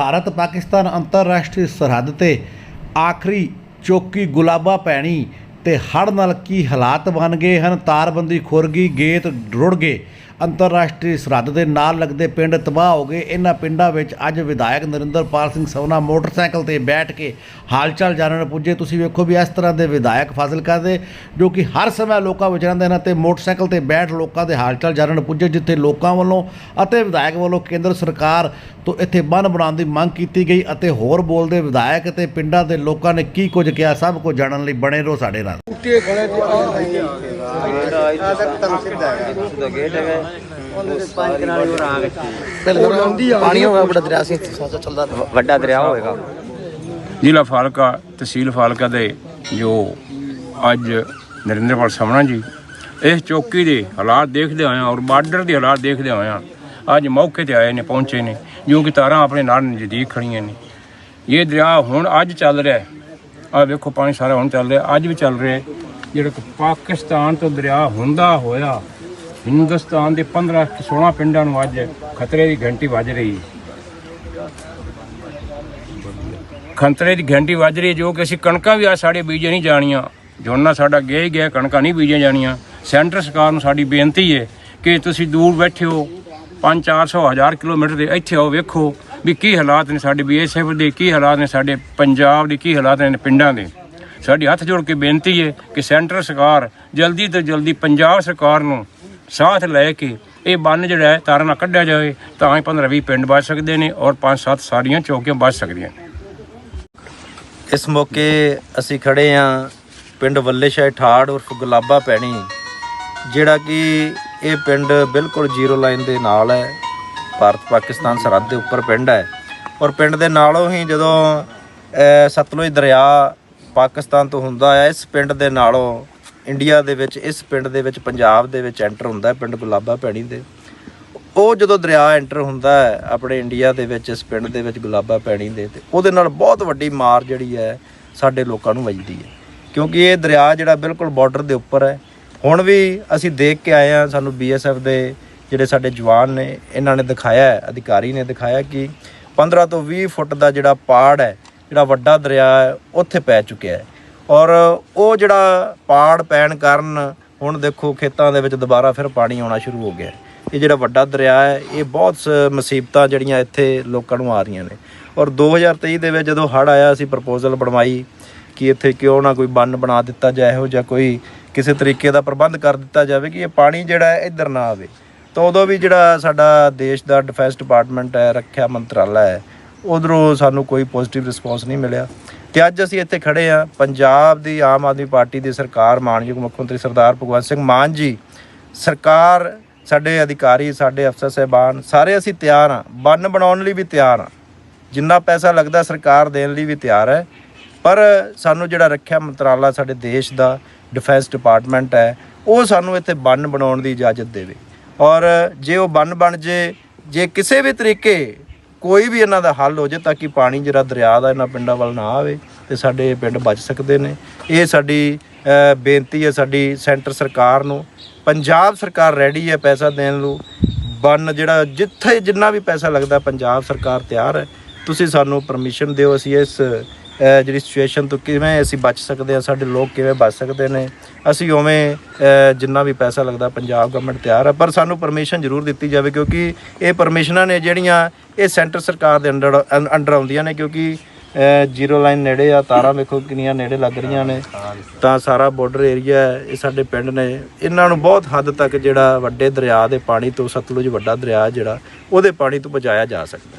ਭਾਰਤ ਪਾਕਿਸਤਾਨ ਅੰਤਰਰਾਸ਼ਟਰੀ ਸਰਹੱਦ ਤੇ ਆਖਰੀ ਚੌਕੀ ਗੁਲਾਬਾ ਪੈਣੀ ਤੇ ਹੜ੍ਹ ਨਾਲ ਕੀ ਹਾਲਾਤ ਬਣ ਗਏ ਹਨ? ਤਾਰਬੰਦੀ ਖੁਰ ਗਈ ਗੇਟ ਰੁੜ ਗਏ। ਅੰਤਰਰਾਸ਼ਟਰੀ ਸਰਹੱਦ ਦੇ ਨਾਲ ਲੱਗਦੇ ਪਿੰਡ ਤਬਾਹ ਹੋ ਗਏ। ਇਹਨਾਂ ਪਿੰਡਾਂ ਵਿੱਚ ਅੱਜ ਵਿਧਾਇਕ ਨਰਿੰਦਰਪਾਲ ਸਿੰਘ ਸੋਨਾ ਮੋਟਰਸਾਈਕਲ ਤੇ ਬੈਠ ਕੇ ਹਾਲਚਾਲ ਜਾਣਨ ਪੁੱਜੇ। ਤੁਸੀਂ ਵੇਖੋ ਵੀ ਇਸ ਤਰ੍ਹਾਂ ਦੇ ਵਿਧਾਇਕ ਫਾਜ਼ਿਲਕਾ ਦੇ, ਜੋ ਕਿ ਹਰ ਸਮੇਂ ਲੋਕਾਂ ਵਿੱਚ ਰਹਿੰਦੇ ਨੇ ਤੇ ਮੋਟਰਸਾਈਕਲ ਤੇ ਬੈਠ ਲੋਕਾਂ ਦੇ ਹਾਲਚਾਲ ਜਾਣਨ ਪੁੱਜੇ, ਜਿੱਥੇ ਲੋਕਾਂ ਵੱਲੋਂ ਅਤੇ ਵਿਧਾਇਕ ਵੱਲੋਂ ਕੇਂਦਰ ਸਰਕਾਰ ਤੋਂ ਇੱਥੇ ਬੰਨ ਬਣਾਉਣ ਦੀ ਮੰਗ ਕੀਤੀ ਗਈ ਅਤੇ ਹੋਰ ਬੋਲਦੇ ਵਿਧਾਇਕ ਤੇ ਪਿੰਡਾਂ ਦੇ ਲੋਕਾਂ ਨੇ ਕੀ ਕੁਝ ਕਿਹਾ, ਸਭ ਕੁਝ ਜਾਣਨ ਲਈ ਬਣੇ ਰਹੋ ਸਾਡੇ ਨਾਲ। ਪਾਣੀ ਹੋਗਾ ਬੜਾ ਦਰਿਆ ਸੀ ਸੋਚਾ ਚੱਲਦਾ ਵੱਡਾ ਦਰਿਆ ਹੋਵੇਗਾ। ਜ਼ਿਲ੍ਹਾ ਫਾਲਕਾ, ਤਹਿਸੀਲ ਫਾਲਕਾ ਦੇ ਜੋ ਅੱਜ ਨਰਿੰਦਰਪਾਲ ਸਮਣਾ ਜੀ, ਇਸ ਚੌਕੀ ਦੇ ਹਾਲਾਤ ਦੇਖਦੇ ਆਏ ਹਾਂ ਔਰ ਬਾਰਡਰ ਦੇ ਹਾਲਾਤ ਦੇਖਦੇ ਆਏ ਹਾਂ, ਅੱਜ ਮੌਕੇ ਤੇ ਆਏ ਨੇ, ਪਹੁੰਚੇ ਨੇ, ਜੋ ਕਿ ਤਾਰਾਂ ਆਪਣੇ ਨਾਲ ਨਜ਼ਦੀਕ ਖੜੀਆਂ ਨੇ। ਇਹ ਦਰਿਆ ਹੁਣ ਅੱਜ ਚੱਲ ਰਿਹਾ ਹੈ। ਆ ਵੇਖੋ, ਪਾਣੀ ਸਾਰਾ ਹੁਣ ਚੱਲ ਰਿਹਾ, ਅੱਜ ਵੀ ਚੱਲ ਰਿਹਾ ਜਿਹੜਾ ਕਿ ਪਾਕਿਸਤਾਨ ਤੋਂ ਦਰਿਆ ਹੁੰਦਾ ਹੋਇਆ, ਹਿੰਦੁਸਤਾਨ ਦੇ 15 16 ਪਿੰਡਾਂ ਨੂੰ ਅੱਜ ਖਤਰੇ ਦੀ ਘੰਟੀ ਵੱਜ ਰਹੀ ਹੈ। ਖੰਤਰੇ ਦੀ ਘੰਟੀ ਵੱਜ ਰਹੀ ਹੈ ਜੋ ਕਿ ਅਸੀਂ ਕਣਕਾਂ ਵੀ ਆ ਸਾਡੇ ਬੀਜੇ ਨਹੀਂ ਜਾਣੀਆਂ। ਝੋਨਾ ਸਾਡਾ ਗਿਆ ਹੀ ਗਿਆ, ਕਣਕਾਂ ਨਹੀਂ ਬੀਜੀਆਂ ਜਾਣੀਆਂ। ਸੈਂਟਰ ਸਰਕਾਰ ਨੂੰ ਸਾਡੀ ਬੇਨਤੀ ਹੈ ਕਿ ਤੁਸੀਂ ਦੂਰ ਬੈਠੇ ਹੋ। 5-400 ਹਜ਼ਾਰ ਕਿਲੋਮੀਟਰ ਦੇ ਇੱਥੇ ਆਓ, ਵੇਖੋ ਵੀ ਕੀ ਹਾਲਾਤ ਨੇ ਸਾਡੇ ਬੀਐਸਐਫ ਦੇ, ਕੀ ਹਾਲਾਤ ਨੇ ਸਾਡੇ ਪੰਜਾਬ ਦੇ, ਕੀ ਹਾਲਾਤ ਨੇ ਪਿੰਡਾਂ ਦੇ। ਸਾਡੀ ਹੱਥ ਜੋੜ ਕੇ ਬੇਨਤੀ ਹੈ ਕਿ ਸੈਂਟਰ ਸਰਕਾਰ ਜਲਦੀ ਤੋਂ ਜਲਦੀ ਪੰਜਾਬ ਸਰਕਾਰ ਨੂੰ ਸਾਥ ਲੈ ਕੇ ਇਹ ਬੰਨ ਜਿਹੜਾ ਹੈ ਤਾਰਾਂ ਨਾਲ ਕੱਢਿਆ ਜਾਵੇ, ਤਾਂ ਹੀ 15-20 ਪਿੰਡ ਬਚ ਸਕਦੇ ਨੇ ਔਰ 5-7 ਸਾਰੀਆਂ ਚੌਕੀਆਂ ਬਚ ਸਕਦੀਆਂ ਨੇ। ਇਸ ਮੌਕੇ ਅਸੀਂ ਖੜੇ ਆ ਪਿੰਡ ਵੱਲੇਸ਼ਾਹ ਠਾੜ ਉਰਫ ਗੁਲਾਬਾ ਪੈਣੀ, ਜਿਹੜਾ ਕਿ ਇਹ ਪਿੰਡ ਬਿਲਕੁਲ ਜ਼ੀਰੋ ਲਾਈਨ ਦੇ ਨਾਲ ਹੈ। ਭਾਰਤ ਪਾਕਿਸਤਾਨ ਸਰਹੱਦ ਦੇ ਉੱਪਰ ਪਿੰਡ ਹੈ। ਔਰ ਪਿੰਡ ਦੇ ਨਾਲੋਂ ਹੀ ਜਦੋਂ ਸਤਲੁਜ ਦਰਿਆ ਪਾਕਿਸਤਾਨ ਤੋਂ ਹੁੰਦਾ ਹੈ ਇਸ ਪਿੰਡ ਦੇ ਨਾਲੋਂ ਇੰਡੀਆ ਦੇ ਵਿੱਚ, ਇਸ ਪਿੰਡ ਦੇ ਵਿੱਚ, ਪੰਜਾਬ ਦੇ ਵਿੱਚ ਐਂਟਰ ਹੁੰਦਾ ਪਿੰਡ ਗੁਲਾਬਾ ਪੈਣੀ ਦੇ। ਉਹ ਜਦੋਂ ਦਰਿਆ ਐਂਟਰ ਹੁੰਦਾ ਹੈ, ਆਪਣੇ ਇੰਡੀਆ ਦੇ ਵਿੱਚ, ਇਸ ਪਿੰਡ ਦੇ ਵਿੱਚ ਗੁਲਾਬਾ ਪੈਣੀ ਦੇ, ਤੇ ਉਹਦੇ ਨਾਲ ਬਹੁਤ ਵੱਡੀ ਮਾਰ ਜਿਹੜੀ ਹੈ, ਸਾਡੇ ਲੋਕਾਂ ਨੂੰ ਵੱਜਦੀ ਹੈ। ਕਿਉਂਕਿ ਇਹ ਦਰਿਆ ਜਿਹੜਾ ਬਿਲਕੁਲ ਬਾਰਡਰ ਦੇ ਉੱਪਰ ਹੈ। ਹੁਣ ਵੀ ਅਸੀਂ ਦੇਖ ਕੇ ਆਏ ਆ ਸਾਨੂੰ ਬੀਐਸਐਫ ਦੇ ਜਿਹੜੇ ਸਾਡੇ ਜਵਾਨ ਨੇ, ਇਹਨਾਂ ਨੇ ਦਿਖਾਇਆ ਅਧਿਕਾਰੀ ਨੇ ਦਿਖਾਇਆ ਕਿ 15 ਤੋਂ 20 ਫੁੱਟ ਦਾ ਜਿਹੜਾ ਪਾੜ ਹੈ ਜਿਹੜਾ ਵੱਡਾ ਦਰਿਆ ਹੈ, ਉੱਥੇ ਪੈ ਚੁੱਕਿਆ ਹੈ। ਔਰ ਉਹ ਜਿਹੜਾ ਪਾੜ ਪੈਣ ਕਾਰਨ ਹੁਣ ਦੇਖੋ ਖੇਤਾਂ ਦੇ ਵਿੱਚ ਦੁਬਾਰਾ ਫਿਰ ਪਾਣੀ ਆਉਣਾ ਸ਼ੁਰੂ ਹੋ ਗਿਆ ਇਹ ਜਿਹੜਾ ਵੱਡਾ ਦਰਿਆ ਹੈ, ਇਹ ਬਹੁਤ ਸ- ਮੁਸੀਬਤਾਂ ਜਿਹੜੀਆਂ ਇੱਥੇ ਲੋਕਾਂ ਨੂੰ ਆ ਰਹੀਆਂ ਨੇ। ਔਰ 2023 ਦੇ ਵਿੱਚ ਜਦੋਂ ਹੜ੍ਹ ਆਇਆ, ਅਸੀਂ ਪ੍ਰਪੋਜ਼ਲ ਬਣਵਾਈ ਕਿ ਇੱਥੇ ਕਿਉਂ ਨਾ ਕੋਈ ਬੰਨ ਬਣਾ ਦਿੱਤਾ ਜਾਏ, ਇਹੋ ਜਾਂ ਕੋਈ ਕਿਸੇ ਤਰੀਕੇ ਦਾ ਪ੍ਰਬੰਧ ਕਰ ਦਿੱਤਾ ਜਾਵੇ ਕਿ ਇਹ ਪਾਣੀ ਜਿਹੜਾ ਇੱਧਰ ਨਾ ਆਵੇ। ਤਾਂ ਉਦੋਂ ਵੀ ਜਿਹੜਾ ਸਾਡਾ ਦੇਸ਼ ਦਾ ਡਿਫੈਂਸ ਡਿਪਾਰਟਮੈਂਟ ਹੈ, ਰੱਖਿਆ ਮੰਤਰਾਲਾ ਹੈ ਉਧਰੋਂ ਸਾਨੂੰ ਕੋਈ ਪੋਜ਼ਿਟਿਵ ਰਿਸਪੌਂਸ ਨਹੀਂ ਮਿਲਿਆ। ਤੇ ਅੱਜ ਅਸੀਂ ਇੱਥੇ ਖੜੇ ਆ ਪੰਜਾਬ ਦੀ ਆਮ ਆਦਮੀ ਪਾਰਟੀ ਦੀ ਸਰਕਾਰ, ਮਾਨਯੋਗ ਮੁੱਖ ਮੰਤਰੀ ਸਰਦਾਰ ਭਗਵੰਤ ਸਿੰਘ ਮਾਨ ਜੀ। ਸਰਕਾਰ ਸਾਡੇ ਅਧਿਕਾਰੀ, ਸਾਡੇ ਅਫਸਰ ਸਹਿਬਾਨ, ਸਾਰੇ ਅਸੀਂ ਤਿਆਰ ਆ ਬੰਨ ਬਣਾਉਣ ਲਈ ਵੀ ਤਿਆਰ ਆ ਜਿੰਨਾ ਪੈਸਾ ਲੱਗਦਾ ਸਰਕਾਰ ਦੇਣ ਲਈ ਵੀ ਤਿਆਰ ਹੈ। ਪਰ ਸਾਨੂੰ ਜਿਹੜਾ ਰੱਖਿਆ ਮੰਤਰਾਲਾ ਸਾਡੇ ਦੇਸ਼ ਦਾ ਡਿਫੈਂਸ ਡਿਪਾਰਟਮੈਂਟ ਹੈ, ਉਹ ਸਾਨੂੰ ਇੱਥੇ ਬੰਨ ਬਣਾਉਣ ਦੀ ਇਜਾਜ਼ਤ ਦੇਵੇ। ਔਰ ਜੇ ਉਹ ਬੰਨ ਬਣ ਜੇ ਜੇ ਕਿਸੇ ਵੀ ਤਰੀਕੇ ਕੋਈ ਵੀ ਇਹਨਾਂ ਦਾ ਹੱਲ ਹੋ ਜੇ ਤਾਂ ਕਿ ਪਾਣੀ ਜਿਹੜਾ ਦਰਿਆ ਦਾ ਇਹਨਾਂ ਪਿੰਡਾਂ ਵੱਲ ਨਾ ਆਵੇ ਤੇ ਸਾਡੇ ਪਿੰਡ ਬਚ ਸਕਦੇ ਨੇ। ਇਹ ਸਾਡੀ ਬੇਨਤੀ ਹੈ ਸਾਡੀ ਸੈਂਟਰ ਸਰਕਾਰ ਨੂੰ। ਪੰਜਾਬ ਸਰਕਾਰ ਰੈਡੀ ਹੈ ਪੈਸਾ ਦੇਣ ਨੂੰ। ਬੰਨ ਜਿਹੜਾ ਜਿੱਥੇ ਜਿੰਨਾ ਵੀ ਪੈਸਾ ਲੱਗਦਾ, ਪੰਜਾਬ ਸਰਕਾਰ ਤਿਆਰ ਹੈ। ਤੁਸੀਂ ਸਾਨੂੰ ਪਰਮਿਸ਼ਨ ਦਿਓ, ਅਸੀਂ ਇਸ ਜਿਹੜੀ ਸਿਚੁਏਸ਼ਨ ਤੋਂ ਕਿਵੇਂ ਅਸੀਂ ਬਚ ਸਕਦੇ ਹਾਂ, ਸਾਡੇ ਲੋਕ ਕਿਵੇਂ ਬਚ ਸਕਦੇ ਨੇ, ਅਸੀਂ ਉਵੇਂ ਜਿੰਨਾ ਵੀ ਪੈਸਾ ਲੱਗਦਾ ਪੰਜਾਬ ਗਵਰਨਮੈਂਟ ਤਿਆਰ ਆ, ਪਰ ਸਾਨੂੰ ਪਰਮਿਸ਼ਨ ਜ਼ਰੂਰ ਦਿੱਤੀ ਜਾਵੇ ਕਿਉਂਕਿ ਇਹ ਪਰਮਿਸ਼ਨਾਂ ਨੇ ਜਿਹੜੀਆਂ ਇਹ ਸੈਂਟਰ ਸਰਕਾਰ ਦੇ ਅੰਡਰ ਅੰਡਰ ਆਉਂਦੀਆਂ ਨੇ ਕਿਉਂਕਿ ਜ਼ੀਰੋ ਲਾਈਨ ਨੇੜੇ ਆ, ਤਾਰਾਂ ਵੇਖੋ ਕਿੰਨੀਆਂ ਨੇੜੇ ਲੱਗ ਰਹੀਆਂ ਨੇ, ਤਾਂ ਸਾਰਾ ਬਾਰਡਰ ਏਰੀਆ ਇਹ ਸਾਡੇ ਪਿੰਡ ਨੇ, ਇਹਨਾਂ ਨੂੰ ਬਹੁਤ ਹੱਦ ਤੱਕ ਜਿਹੜਾ ਵੱਡੇ ਦਰਿਆ ਦੇ ਪਾਣੀ ਤੋਂ ਸਤਲੁਜ ਵੱਡਾ ਦਰਿਆ ਜਿਹੜਾ, ਉਹਦੇ ਪਾਣੀ ਤੋਂ ਬਚਾਇਆ ਜਾ ਸਕਦਾ।